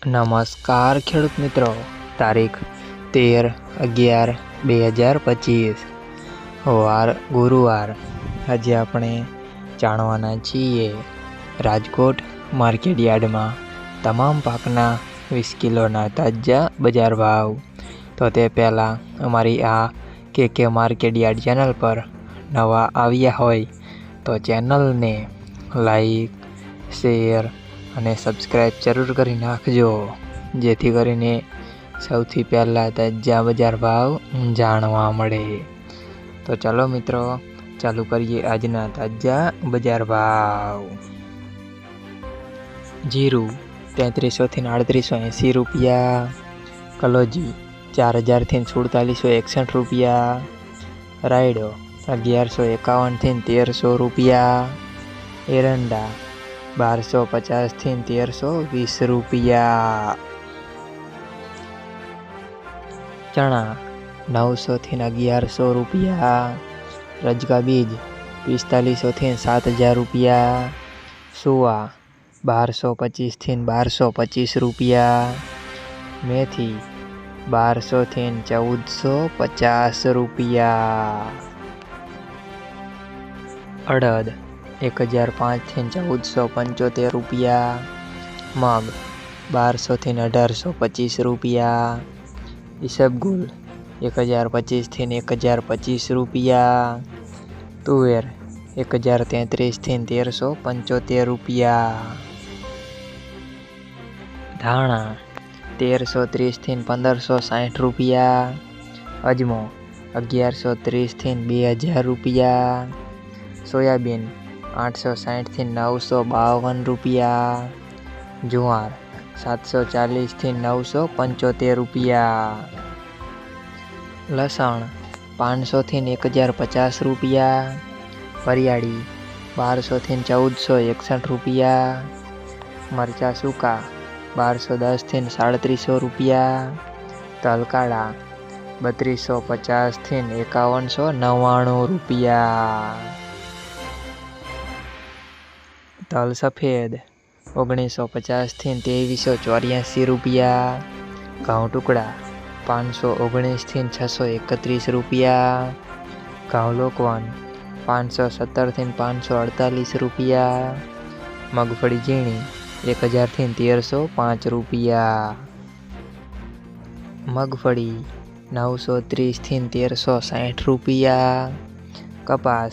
નમસ્કાર ખેડૂત મિત્રો. તારીખ તેર અગિયાર બે હજાર પચીસ. વાર ગુરુવાર. આજે આપણે જાણવાના છીએ રાજકોટ માર્કેટયાર્ડમાં તમામ પાકના વીસ કિલોના તાજા બજાર ભાવ. તો તે પહેલાં અમારી આ કે કે માર્કેટયાર્ડ ચેનલ પર નવા આવ્યા હોય તો ચેનલને લાઈક, શેર અને સબસ્ક્રાઈબ જરૂર કરી નાખજો. જેથી કરીને સૌથી પહેલાં તાજા બજાર ભાવ જાણવા મળે. તો ચાલો મિત્રો, ચાલુ કરીએ આજના તાજા બજાર ભાવ. જીરું તેત્રીસોથી આડત્રીસો એંસી રૂપિયા. કલોજી ચાર હજારથી સુડતાલીસો એકસઠ રૂપિયા. રાયડો અગિયારસો એકાવનથી તેરસો રૂપિયા. એરંડા બારસો પચાસથી તેરસો વીસ રૂપિયા. ચણા નવસોથી અગિયારસો રૂપિયા. રજકા બીજ પિસ્તાલીસોથી સાત હજાર રૂપિયા. સુવા બારસો પચીસથી બારસો પચીસ રૂપિયા. મેથી બારસોથી ચૌદસો પચાસ રૂપિયા. અડદ એક હજાર પાંચથી ચૌદસો પંચોતેર રૂપિયા. મગ બારસોથી અઢારસો પચીસ રૂપિયા. ઈસબગુલ એક હજાર પચીસથી એક હજાર પચીસ રૂપિયા. તુવેર એક હજાર તેત્રીસથી તેરસો પંચોતેર રૂપિયા. ધાણા તેરસો ત્રીસથી પંદરસો સાઠ રૂપિયા. અજમો અગિયારસો ત્રીસથી બે હજાર રૂપિયા. સોયાબીન આઠસો સાઠથી નવસો બાવન રૂપિયા. જુવાર, સાતસો ચાલીસથી નવસો પંચોતેર રૂપિયા. લસણ પાંચસોથી એક હજાર પચાસ રૂપિયા. વરિયાળી બારસોથી ચૌદસો એકસઠ રૂપિયા. મરચાં સૂકા, બારસો દસથી સાડત્રીસો રૂપિયા. તલકાળા, બત્રીસો પચાસથી એકાવનસો નવ્વાણું રૂપિયા. તલ સફેદ ઓગણીસો પચાસથી ત્રેવીસો ચોર્યાસી રૂપિયા. ઘઉં ટુકડા, પાંચસો ઓગણીસથી છસો એકત્રીસ રૂપિયા. ઘઉં લોકવન, પાંચસો સત્તરથી પાંચસો અડતાલીસ રૂપિયા. મગફળી ઝીણી, એક હજારથી તેરસો પાંચ રૂપિયા. મગફળી, નવસો ત્રીસથી તેરસો સાઠ રૂપિયા. કપાસ